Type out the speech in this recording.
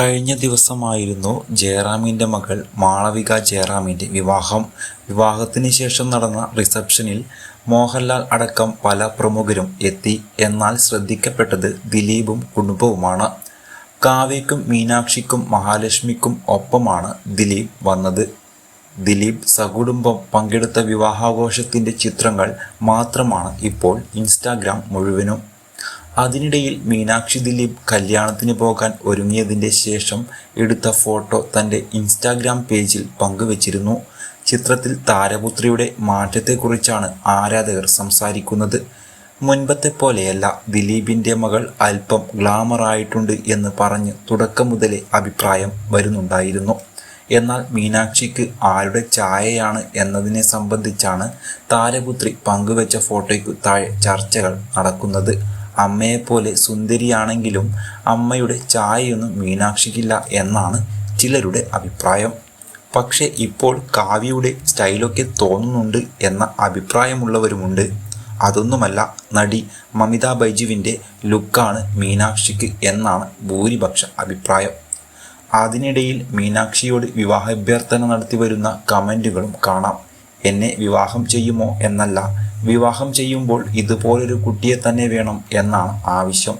കഴിഞ്ഞ ദിവസമായിരുന്നു ജയറാമിന്റെ മകൾ മാളവിക ജയറാമിന്റെ വിവാഹം. വിവാഹത്തിന് ശേഷം നടന്ന റിസപ്ഷനിൽ മോഹൻലാൽ അടക്കം പല പ്രമുഖരും എത്തി. എന്നാൽ ശ്രദ്ധിക്കപ്പെട്ടത് ദിലീപും കുടുംബവുമാണ്. കാവ്യയ്ക്കും മീനാക്ഷിക്കും മഹാലക്ഷ്മിക്കും ഒപ്പമാണ് ദിലീപ് വന്നത്. ദിലീപ് സകുടുംബം പങ്കെടുത്ത വിവാഹാഘോഷത്തിന്റെ ചിത്രങ്ങൾ മാത്രമാണ് ഇപ്പോൾ ഇൻസ്റ്റാഗ്രാം മുഴുവനും. അതിനിടയിൽ മീനാക്ഷി ദിലീപ് കല്യാണത്തിന് പോകാൻ ഒരുങ്ങിയതിന്റെ ശേഷം എടുത്ത ഫോട്ടോ തന്റെ ഇൻസ്റ്റാഗ്രാം പേജിൽ പങ്കുവച്ചിരുന്നു. ചിത്രത്തിൽ താരപുത്രിയുടെ മാറ്റത്തെക്കുറിച്ചാണ് ആരാധകർ സംസാരിക്കുന്നത്. മുൻപത്തെ പോലെയല്ല ദിലീപിന്റെ മകൾ അല്പം ഗ്ലാമർ ആയിട്ടുണ്ട് എന്ന് പറഞ്ഞ് തുടക്കം മുതലേ അഭിപ്രായം വരുന്നുണ്ടായിരുന്നു. എന്നാൽ മീനാക്ഷിക്ക് ആരുടെ ചായയാണ് എന്നതിനെ സംബന്ധിച്ചാണ് താരപുത്രി പങ്കുവച്ച ഫോട്ടോയ്ക്ക് താഴെ ചർച്ചകൾ നടക്കുന്നത്. അമ്മയെപ്പോലെ സുന്ദരിയാണെങ്കിലും അമ്മയുടെ ചായയൊന്നും മീനാക്ഷിക്കില്ല എന്നാണ് ചിലരുടെ അഭിപ്രായം. പക്ഷേ ഇപ്പോൾ കാവ്യയുടെ സ്റ്റൈലൊക്കെ തോന്നുന്നുണ്ട് എന്ന അഭിപ്രായമുള്ളവരുമുണ്ട്. അതൊന്നുമല്ല നടി മമിത ബൈജുവിന്റെ ലുക്കാണ് മീനാക്ഷിക്ക് എന്നാണ് ഭൂരിപക്ഷ അഭിപ്രായം. അതിനിടയിൽ മീനാക്ഷിയോട് വിവാഹാഭ്യർത്ഥന നടത്തി വരുന്ന കമന്റുകളും കാണാം. എന്നെ വിവാഹം ചെയ്യുമോ എന്നല്ല. വിവാഹം ചെയ്യുമ്പോൾ ഇതുപോലൊരു കുട്ടിയെ തന്നെ വേണം എന്നാണ് ആവശ്യം.